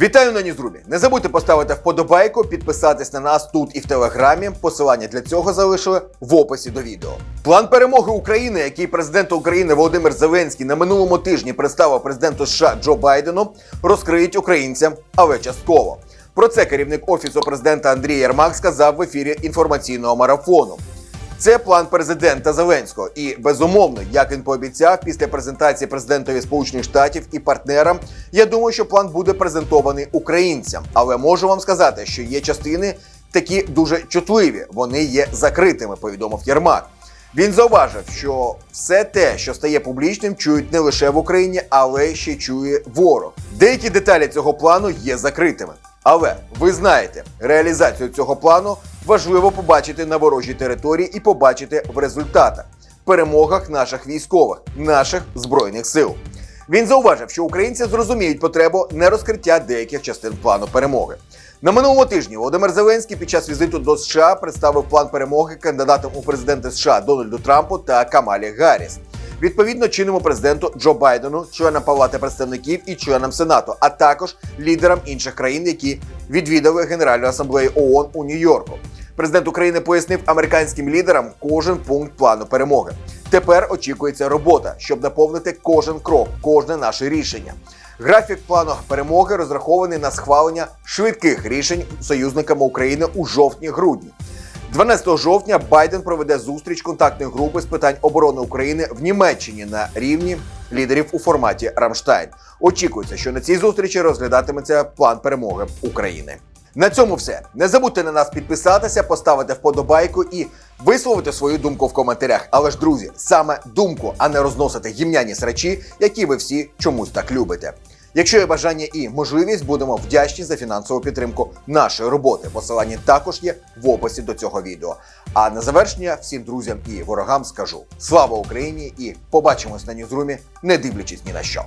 Вітаю на Ньюзрумі. Не забудьте поставити вподобайку, підписатись на нас тут і в телеграмі. Посилання для цього залишили в описі до відео. План перемоги України, який президент України Володимир Зеленський на минулому тижні представив президенту США Джо Байдену, розкриють українцям, але частково. Про це керівник офісу президента Андрій Єрмак сказав в ефірі інформаційного марафону. Це план президента Зеленського, і безумовно, як він пообіцяв після презентації президентові Сполучених Штатів і партнерам, я думаю, що план буде презентований українцям. Але можу вам сказати, що є частини такі дуже чутливі. Вони є закритими. Повідомив Єрмак. Він зауважив, що все те, що стає публічним, чують не лише в Україні, але ще чує ворог. Деякі деталі цього плану є закритими. Але ви знаєте, реалізацію цього плану важливо побачити на ворожій території і побачити в результатах перемогах наших військових, наших збройних сил. Він зауважив, що українці зрозуміють потребу нерозкриття деяких частин плану перемоги. На минулому тижні Володимир Зеленський під час візиту до США представив план перемоги кандидатам у президенти США Дональду Трампу та Камалі Гарріс. Відповідно чинному президенту Джо Байдену, членам Палати представників і членам Сенату, а також лідерам інших країн, які відвідали Генеральну асамблею ООН у Нью-Йорку. Президент України пояснив американським лідерам кожен пункт плану перемоги. Тепер очікується робота, щоб наповнити кожен крок, кожне наше рішення. Графік плану перемоги розрахований на схвалення швидких рішень союзниками України у жовтні-грудні. 12 жовтня Байден проведе зустріч контактної групи з питань оборони України в Німеччині на рівні лідерів у форматі Рамштайн. Очікується, що на цій зустрічі розглядатиметься план перемоги України. На цьому все. Не забудьте на нас підписатися, поставити вподобайку і висловити свою думку в коментарях. Але ж, друзі, саме думку, а не розносити гімняні срачі, які ви всі чомусь так любите. Якщо є бажання і можливість, будемо вдячні за фінансову підтримку нашої роботи. Посилання також є в описі до цього відео. А на завершення всім друзям і ворогам скажу: слава Україні! І побачимось на Ньюзрумі, не дивлячись ні на що.